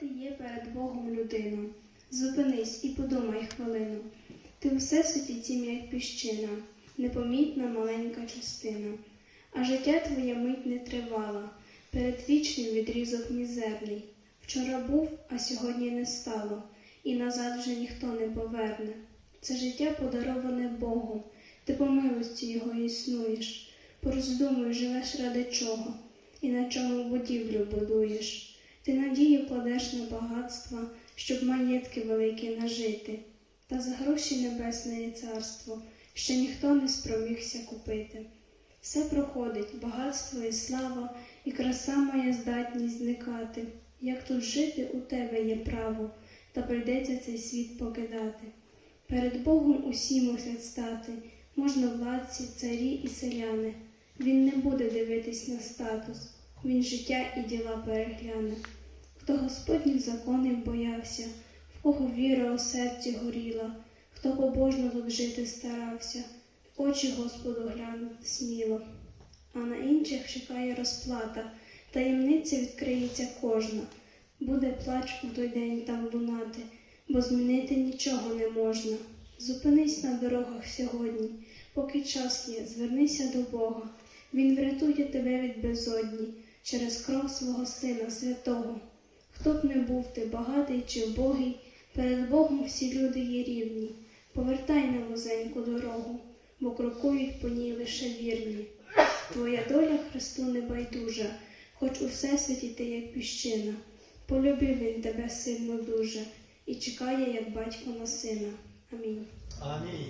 ти є перед Богом людина, зупинись і подумай хвилину. Ти у всесвіті тім, як піщина, непомітна маленька частина. А життя твоє мить не тривала, перед вічним відрізок мізерний. Вчора був, а сьогодні не стало, і назад вже ніхто не поверне. Це життя подароване Богом, ти по милості його існуєш. Пороздумуй, живеш ради чого, і на чому будівлю будуєш. Ти надію кладеш на багатства, щоб маєтки великі нажити, та за гроші небесне царство, що ніхто не спромігся купити. Все проходить, багатство і слава, і краса має здатність зникати. Як тут жити у тебе є право, та прийдеться цей світ покидати. Перед Богом усі мусять стати, можна владці, царі і селяни. Він не буде дивитись на статус, він життя і діла перегляне. Хто Господніх законів боявся, в кого віра у серці горіла, хто побожно тут жити старався, очі Господу глянути сміло. А на інших чекає розплата, таємниця відкриється кожна. Буде плач у той день там лунати, бо змінити нічого не можна. Зупинись на дорогах сьогодні, поки час є, звернися до Бога. Він врятує тебе від безодні через кров свого Сина Святого. Хто б не був ти, багатий чи вбогий, перед Богом всі люди є рівні. Повертай на вузеньку дорогу, бо крокують по ній лише вірні. Твоя доля Христу не байдужа, хоч у всесвіті ти як піщина. Полюбив він тебе сильно дуже і чекає, як батько на сина. Амінь. Амінь.